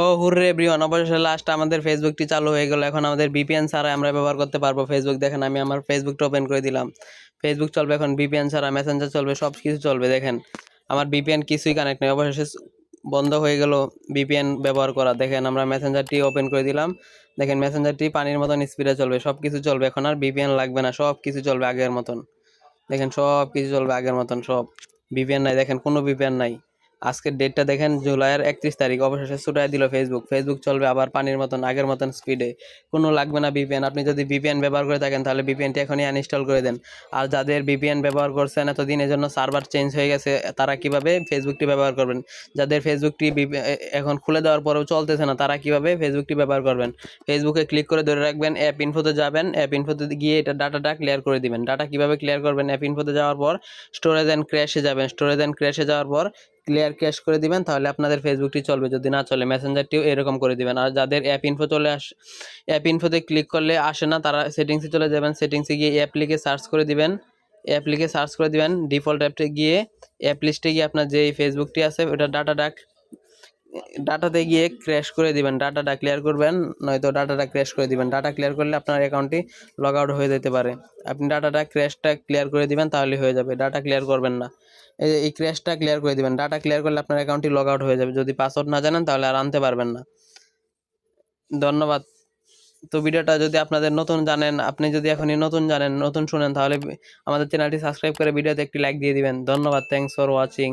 হো hurray everyone অবশেষে last আমাদের ফেসবুকটি চালু হয়ে গেল। এখন আমাদের ভিপিএন ছাড়া আমরা ব্যবহার করতে পারব। ফেসবুক দেখেন, আমি আমার ফেসবুকটা ওপেন করে দিলাম। ফেসবুক চলবে এখন ভিপিএন ছাড়া মেসেঞ্জার চলবে সব কিছু চলবে, দেখেন। আমার ভিপিএন কিছুই কানেক্ট নেই। অবশেষে বন্ধ হয়ে গেল ভিপিএন ব্যবহার করা। দেখেন, আমরা মেসেঞ্জারটি ওপেন করে দিলাম। দেখেন মেসেঞ্জারটি পানির মতন স্পিডে চলবে। সব কিছু চলবে। এখন আর ভিপিএন লাগবে না। সব কিছু চলবে আগের মতন। দেখেন সব কিছু চলবে আগের মতন, সব। ভিপিএন নাই, দেখেন, কোনো ভিপিএন নাই। আজকের ডেটটা দেখেন, জুলাইয়ের একত্রিশ তারিখ, অবশেষে ছুটাই দিল ফেসবুক ফেসবুক চলবে আবার পানির মতন, আগের মতন স্পিডে কোনো লাগবে না ভিপিএন আপনি যদি ভিপিএন ব্যবহার করে থাকেন, তাহলে ভিপিএনটি এখনই আনইনস্টল করে দেন। আর যাদের ভিপিএন ব্যবহার করছেন এতদিন জন্য সার্ভার চেঞ্জ হয়ে গেছে, তারা কীভাবে ফেসবুকটি ব্যবহার করবেন? যাদের ফেসবুকটি এখন খুলে দেওয়ার পরেও চলতেছে না, তারা কীভাবে ফেসবুকটি ব্যবহার করবেন? ফেসবুকে ক্লিক করে ধরে রাখবেন অ্যাপ ইনফোতে যাবেন অ্যাপ ইনফোতে গিয়ে এটা ডাটাটা ক্লিয়ার করে দিবেন। ডাটা কীভাবে ক্লিয়ার করবেন অ্যাপ ইনফোতে যাওয়ার পর স্টোরেজ অ্যান্ড ক্র্যাশে যাবেন। স্টোরেজ অ্যান্ড ক্র্যাশে যাওয়ার পর ক্লিয়ার ক্যাশ করে দিবেন, তাহলে আপনাদের ফেসবুকটি চলবে। যদি না চলে মেসেঞ্জারটিও এরকম করে দিবেন। আর যাদের অ্যাপ ইনফো চলে আস অ্যাপ ইনফোতে ক্লিক করলে আসে না, তারা সেটিংসে চলে যাবেন। সেটিংসে গিয়ে অ্যাপ লিখে সার্চ করে দিবেন। অ্যাপ লিখে সার্চ করে দিবেন। ডিফল্ট অ্যাপটে গিয়ে অ্যাপ লিস্টে গিয়ে আপনার যে ফেসবুকটি আছে, ওটা ডাটা ডাক ডাটাতে গিয়ে ক্র্যাশ করে দিবেন। ডাটাটা ক্লিয়ার করবেন, নয়তো ডাটাটা ক্র্যাশ করে দিবেন। ডাটা ক্লিয়ার করলে আপনার অ্যাকাউন্টটি লগ আউট হয়ে যেতে পারে। আপনি ডাটাটা ক্র্যাশটা ক্লিয়ার করে দিবেন, তাহলে হয়ে যাবে। ডাটা ক্লিয়ার করবেন না। এই ক্র্যাশটা ক্লিয়ার করে দিবেন। ডাটা ক্লিয়ার করলে আপনার অ্যাকাউন্টটি লগ আউট হয়ে যাবে। যদি পাসওয়ার্ড না জানেন, তাহলে আর আনতে পারবেন না। ধন্যবাদ। তো ভিডিওটা যদি আপনাদের নতুন জানেন, আপনি যদি এখনই নতুন জানেন, নতুন শুনেন, তাহলে আমাদের চ্যানেলটি সাবস্ক্রাইব করে ভিডিওতে একটি লাইক দিয়ে দিবেন। ধন্যবাদ। Thanks for watching